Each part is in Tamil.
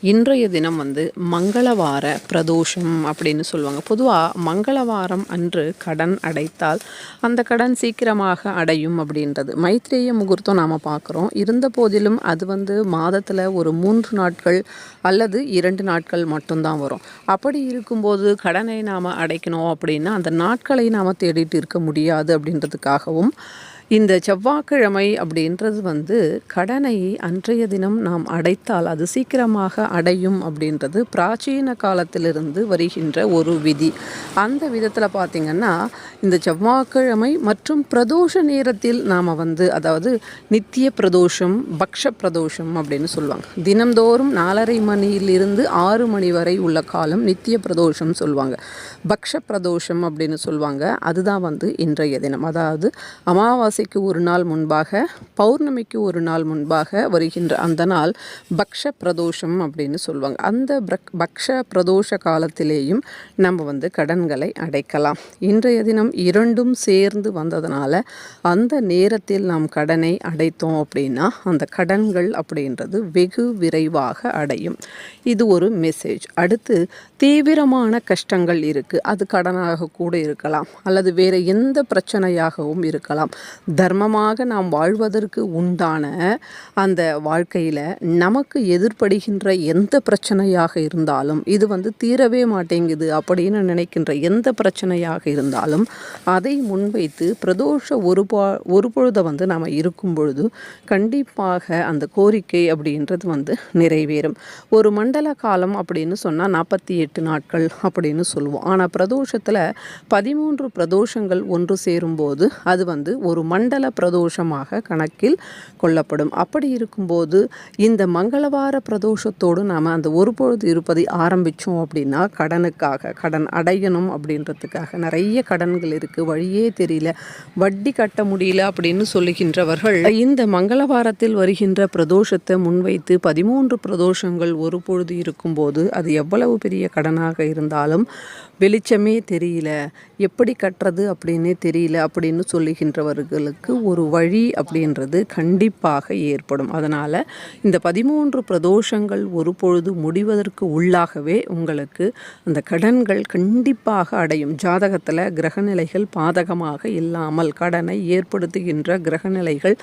இன்றைய தினம் வந்து மங்களவார பிரதோஷம் அப்படின்னு சொல்லுவாங்க. பொதுவாக மங்களவாரம் அன்று கடன் அடைத்தால் அந்த கடன் சீக்கிரமாக அடையும் அப்படின்றது. மைத்ரேய முகூர்த்தம் நாம் பார்க்குறோம். இருந்த போதிலும் அது வந்து மாதத்தில் ஒரு மூன்று நாட்கள் அல்லது இரண்டு நாட்கள் மட்டும்தான் வரும். அப்படி இருக்கும்போது கடனை நாம் அடைக்கணும் அப்படின்னா அந்த நாட்களை நாம் தேடிட்டு இருக்க முடியாது அப்படின்றதுக்காகவும் இந்த செவ்வாய்க்கிழமை அப்படின்றது வந்து கடனை அன்றைய தினம் நாம் அடைத்தால் அது சீக்கிரமாக அடையும் அப்படின்றது பிராச்சீன காலத்திலிருந்து வருகின்ற ஒரு விதி. அந்த விதத்தில் பார்த்திங்கன்னா இந்த செவ்வாய்க்கிழமை மற்றும் பிரதோஷ நேரத்தில் நாம் வந்து அதாவது நித்திய பிரதோஷம் பக்ஷ பிரதோஷம் அப்படின்னு சொல்லுவாங்க. தினந்தோறும் நாலரை மணியிலிருந்து ஆறு மணி வரை உள்ள காலம் நித்திய பிரதோஷம் சொல்லுவாங்க. பக்ஷ பிரதோஷம் அப்படின்னு சொல்லுவாங்க. அதுதான் வந்து இன்றைய தினம். அதாவது அமாவாசை அமாவாசைக்கு ஒரு நாள் முன்பாக பௌர்ணமிக்கு ஒரு நாள் முன்பாக வருகின்ற அந்த நாள் பக்ஷ பிரதோஷம் அப்படின்னு சொல்லுவாங்க. அந்த பக்ஷ பிரதோஷ காலத்திலேயும் நம்ம வந்து கடன்களை அடைக்கலாம். இன்றைய தினம் இரண்டும் சேர்ந்து வந்ததுனால அந்த நேரத்தில் நாம் கடனை அடைத்தோம் அப்படின்னா அந்த கடன்கள் அப்படின்றது வெகு விரைவாக அடையும். இது ஒரு மெசேஜ் அடுத்து தீவிரமான கஷ்டங்கள் இருக்குது அது கடனாக கூட இருக்கலாம். அல்லது வேறு எந்த பிரச்சனையாகவும் இருக்கலாம். தர்மமாக நாம் வாழ்வதற்கு உண்டான அந்த வாழ்க்கையில் நமக்கு எதிர்படுகின்ற எந்த பிரச்சனையாக இருந்தாலும் இது வந்து தீரவே மாட்டேங்குது அப்படின்னு நினைக்கின்ற எந்த பிரச்சனையாக இருந்தாலும் அதை முன்வைத்து பிரதோஷ ஒரு பா ஒரு பொழுதை வந்து நாம் இருக்கும் பொழுது கண்டிப்பாக அந்த கோரிக்கை அப்படின்றது வந்து நிறைவேறும். ஒரு மண்டல காலம் அப்படின்னு சொன்னால் நாற்பத்தி எட்டு நாட்கள் அப்படின்னு சொல்லுவோம். ஆனால் பிரதோஷத்தில் பதிமூன்று பிரதோஷங்கள் ஒன்று சேரும்போது அது வந்து ஒரு மண்டல பிரதோஷமாக கணக்கில் கொள்ளப்படும். அப்படி இருக்கும்போது இந்த மங்களவார பிரதோஷத்தோடு நாம் அந்த ஒரு பொழுது இருப்பதை ஆரம்பித்தோம் அப்படின்னா கடனுக்காக கடன் அடையணும் அப்படின்றதுக்காக நிறைய கடன்கள் இருக்குது வழியே தெரியல. வட்டி கட்ட முடியல அப்படின்னு சொல்லுகின்றவர்கள் இந்த மங்களவாரத்தில் வருகின்ற பிரதோஷத்தை முன்வைத்து பதிமூன்று பிரதோஷங்கள் ஒரு பொழுது இருக்கும்போது அது எவ்வளவு பெரிய கடனாக இருந்தாலும் வெளிச்சமே தெரியல. எப்படி கட்டுறது அப்படின்னே தெரியல அப்படின்னு சொல்லுகின்றவர்கள் அவர்களுக்கு ஒரு வழி அப்படின்றது கண்டிப்பாக ஏற்படும். அதனால் இந்த பதிமூன்று பிரதோஷங்கள் ஒரு பொழுது முடிவதற்கு உள்ளாகவே உங்களுக்கு அந்த கடன்கள் கண்டிப்பாக அடையும். ஜாதகத்தில் கிரகநிலைகள் பாதகமாக இல்லாமல் கடனை ஏற்படுத்துகின்ற கிரகநிலைகள்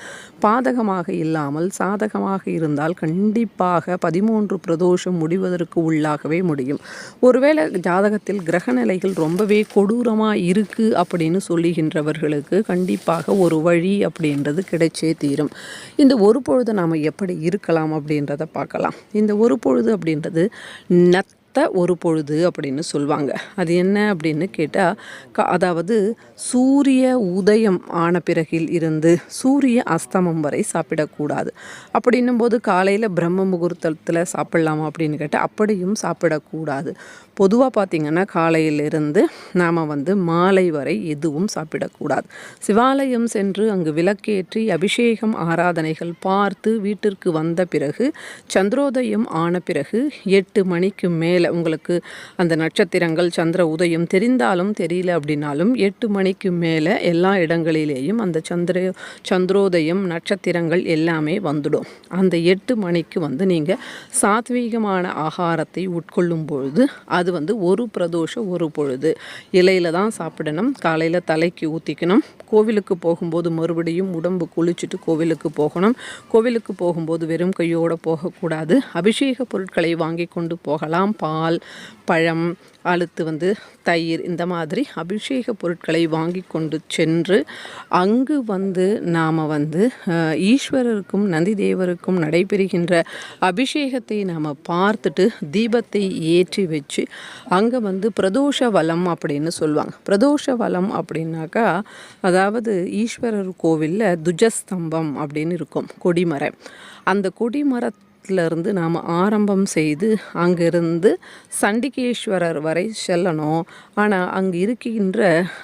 பாதகமாக இல்லாமல் சாதகமாக இருந்தால் கண்டிப்பாக பதிமூன்று பிரதோஷம் முடிவதற்கு உள்ளாகவே முடியும். ஒருவேளை ஜாதகத்தில் கிரகநிலைகள் ரொம்பவே கொடூரமாக இருக்குது அப்படின்னு சொல்லுகின்றவர்களுக்கு கண்டிப்பாக ஒரு வழி அப்படின்றது கிடைச்சே தீரும். இந்த ஒரு பொழுது நாம் எப்படி இருக்கலாம் அப்படின்றத பார்க்கலாம். இந்த ஒரு பொழுது அப்படின்றது நத் ஒரு பொழுது அப்படின்னு சொல்லுவாங்க அது என்ன அப்படின்னு கேட்டால் க அதாவது சூரிய உதயம் ஆன பிறகில் இருந்து சூரிய அஸ்தமம் வரை சாப்பிடக்கூடாது. அப்படின்னும் போது காலையில் பிரம்ம முகூர்த்தத்தில் சாப்பிட்லாமா அப்படின்னு கேட்டால் அப்படியும் சாப்பிடக்கூடாது. பொதுவாக பார்த்திங்கன்னா காலையிலிருந்து நாம் வந்து மாலை வரை எதுவும் சாப்பிடக்கூடாது. சிவாலயம் சென்று அங்கு விளக்கேற்றி அபிஷேகம் ஆராதனைகள் பார்த்து வீட்டிற்கு வந்த பிறகு சந்திரோதயம் ஆன பிறகு எட்டு மணிக்கு மேலே உங்களுக்கு அந்த நட்சத்திரங்கள் சந்திர உதயம் தெரிந்தாலும் தெரியல அப்படின்னாலும் எட்டு மணிக்கு மேலே எல்லா இடங்களிலேயும் அந்த சந்திர சந்திரோதயம் நட்சத்திரங்கள் எல்லாமே வந்துடும். அந்த எட்டு மணிக்கு வந்து நீங்கள் சாத்வீகமான ஆகாரத்தை உட்கொள்ளும் பொழுது அது அது வந்து ஒரு பிரதோஷம் ஒரு பொழுது. இலையில் தான் சாப்பிடணும். காலையில் தலைக்கு ஊற்றிக்கணும் கோவிலுக்கு போகும்போது மறுபடியும் உடம்பு குளிச்சுட்டு கோவிலுக்கு போகணும். கோவிலுக்கு போகும்போது வெறும் கையோடு போகக்கூடாது. அபிஷேக பொருட்களை வாங்கி கொண்டு போகலாம். பால் பழம் அழுத்து வந்து தயிர் இந்த மாதிரி அபிஷேக பொருட்களை வாங்கி கொண்டு சென்று அங்கு வந்து நாம் வந்து ஈஸ்வரருக்கும் நந்தி தேவருக்கும் நடைபெறுகின்ற அபிஷேகத்தை நாம் பார்த்துட்டு தீபத்தை ஏற்றி வச்சு அங்கே வந்து பிரதோஷ வலம் அப்படின்னு சொல்லுவாங்க. பிரதோஷ வலம் அப்படின்னாக்கா அதாவது ஈஸ்வரர் கோவிலில் துஜஸ்தம்பம் அப்படின்னு இருக்கும் கொடிமரம். அந்த கொடிமரத்தை இருந்து நாம் ஆரம்பம் செய்து அங்கிருந்து சண்டிகேஸ்வரர் வரை செல்லணும். ஆனால் அங்கே இருக்கின்ற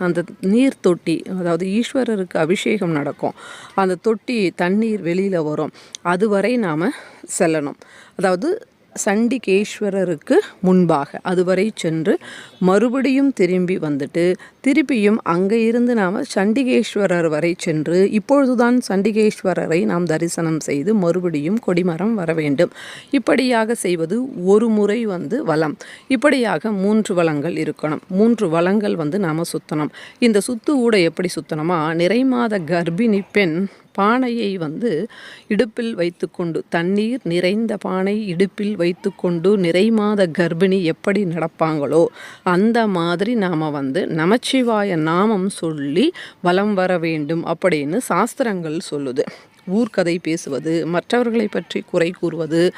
அந்த நீர் தொட்டி அதாவது ஈஸ்வரருக்கு அபிஷேகம் நடக்கும். அந்த தொட்டி தண்ணீர் வெளியில் வரும். அதுவரை நாம் செல்லணும். அதாவது சண்டிகேஸ்வரருக்கு முன்பாக அதுவரை சென்று மறுபடியும் திரும்பி வந்துட்டு திருப்பியும் அங்கே இருந்து நாம் சண்டிகேஸ்வரர் வரை சென்று இப்பொழுதுதான் சண்டிகேஸ்வரரை நாம் தரிசனம் செய்து மறுபடியும் கொடிமரம் வர வேண்டும். இப்படியாக செய்வது ஒரு முறை வந்து வளம். இப்படியாக மூன்று வளங்கள் இருக்கணும். மூன்று வளங்கள் வந்து நாம் சுற்றணும் இந்த சுத்து ஊட எப்படி சுற்றணுமா நிறைமாத கர்ப்பிணி பெண் பானையை வந்து இடுப்பில் வைத்துக்கொண்டு தண்ணீர் நிறைந்த பானை இடுப்பில் வைத்துக்கொண்டு நிறைமாத கர்ப்பிணி எப்படி நடப்பாங்களோ அந்த மாதிரி நாம் வந்து நமச்சிவாய நாமம் சொல்லி வலம் வர வேண்டும் அப்படின்னு சாஸ்திரங்கள் சொல்லுது. ஊர்க்கதை பேசுவது மற்றவர்களை பற்றி குறை கூறுவது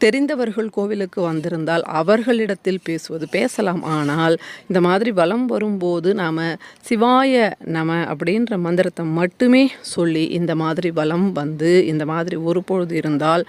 தெரிந்தவர்கள் கோவிலுக்கு வந்திருந்தால் அவர்களிடத்தில் பேசுவது. பேசலாம் ஆனால் இந்த மாதிரி வலம் வரும்போது நாம் சிவாய நம அப்படின்ற மந்திரத்தை மட்டுமே சொல்லி இந்த மாதிரி வலம் வந்து இந்த மாதிரி ஒரு பொழுது இருந்தால்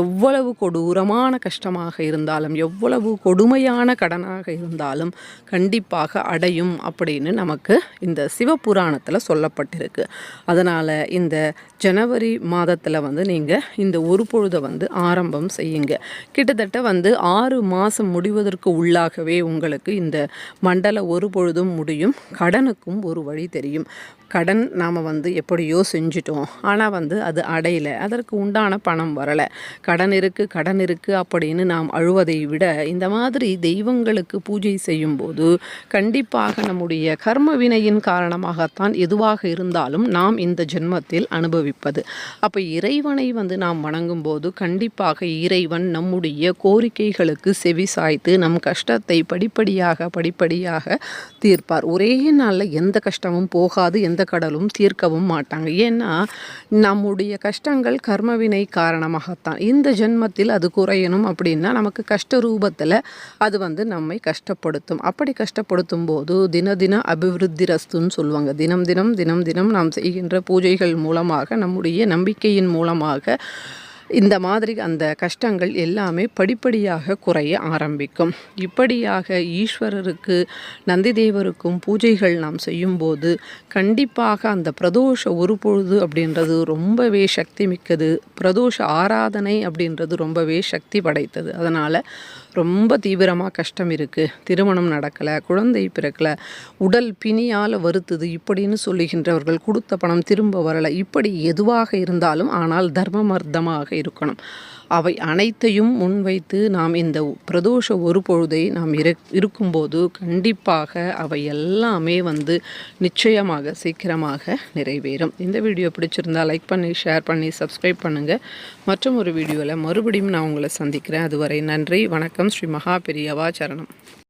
எவ்வளவு கொடூரமான கஷ்டமாக இருந்தாலும் எவ்வளவு கொடுமையான கடனாக இருந்தாலும் கண்டிப்பாக அடையும் அப்படின்னு நமக்கு இந்த சிவபுராணத்தில் சொல்லப்பட்டிருக்கு. அதனால் இந்த ஜனவரி மாதத்தில் வந்து நீங்கள் இந்த ஒரு பொழுதை வந்து ஆரம்பம் செய்யுங்க. கிட்டத்தட்ட வந்து ஆறு மாதம் முடிவதற்கு உள்ளாகவே உங்களுக்கு இந்த மண்டல ஒரு பொழுதும் முடியும். கடனுக்கும் ஒரு வழி தெரியும். கடன் நாம் வந்து எப்படியோ செஞ்சிட்டோம். ஆனால் வந்து அது அடையலை. அதற்கு உண்டான பணம் வரலை. கடன் இருக்குது கடன் இருக்குது அப்படின்னு நாம் அழுவதை விட இந்த மாதிரி தெய்வங்களுக்கு பூஜை செய்யும்போது கண்டிப்பாக நம்முடைய கர்ம வினையின் காரணமாகத்தான் எதுவாக இருந்தாலும் நாம் இந்த ஜென்மத்தில் அனுபவிப்பது. அப்போ இறைவனை வந்து நாம் வணங்கும் போது கண்டிப்பாக இறைவன் நம்முடைய கோரிக்கைகளுக்கு செவி சாய்த்து நம் கஷ்டத்தை படிப்படியாக படிப்படியாக தீர்ப்பார். ஒரே நாளில் எந்த கஷ்டமும் போகாது எந்த கடலும் தீர்க்கவும் மாட்டாங்க. ஏன்னா நம்முடைய கஷ்டங்கள் கர்மவினை காரணமாகத்தான். இந்த ஜென்மத்தில் அது குறையணும் அப்படின்னா நமக்கு கஷ்ட ரூபத்தில் அது வந்து நம்மை கஷ்டப்படுத்தும். அப்படி கஷ்டப்படுத்தும் போது தின தின அபிவிருத்தி ரஸ்துன்னு சொல்லுவாங்க. தினம் தினம் தினம் தினம் நாம் செய்கின்ற பூஜைகள் மூலமாக நம்முடைய நம்பிக்கையின் மூலமாக இந்த மாதிரி அந்த கஷ்டங்கள் எல்லாமே படிப்படியாக குறைய ஆரம்பிக்கும். இப்படியாக ஈஸ்வரருக்கு நந்தி தேவருக்கும் பூஜைகள் நாம் செய்யும்போது கண்டிப்பாக அந்த பிரதோஷ ஒரு பொழுது அப்படின்றது ரொம்பவே சக்தி மிக்கது. பிரதோஷ ஆராதனை அப்படின்றது ரொம்பவே சக்தி படைத்தது. அதனால் ரொம்ப தீவிரமாக கஷ்டம் இருக்குது திருமணம் நடக்கலை குழந்தை பிறக்கலை உடல் பிணியால் வருத்துது இப்படின்னு சொல்லுகின்றவர்கள் கொடுத்த பணம் திரும்ப வரலை. இப்படி எதுவாக இருந்தாலும் ஆனால் தர்மமர்த்தமாக இருக்கணும். அவை அனைத்தையும் முன்வைத்து நாம் இந்த பிரதோஷ ஒரு பொழுதை நாம் இரு இருக்கும்போது கண்டிப்பாக அவை எல்லாமே வந்து நிச்சயமாக சீக்கிரமாக நிறைவேறும். இந்த வீடியோ பிடிச்சிருந்தால் லைக் பண்ணி ஷேர் பண்ணி சப்ஸ்கிரைப் பண்ணுங்கள் மற்றும் ஒரு வீடியோவில் மறுபடியும் நான் உங்களை சந்திக்கிறேன். அதுவரை நன்றி வணக்கம். ஸ்ரீ மகா பெரியவா சரணம்.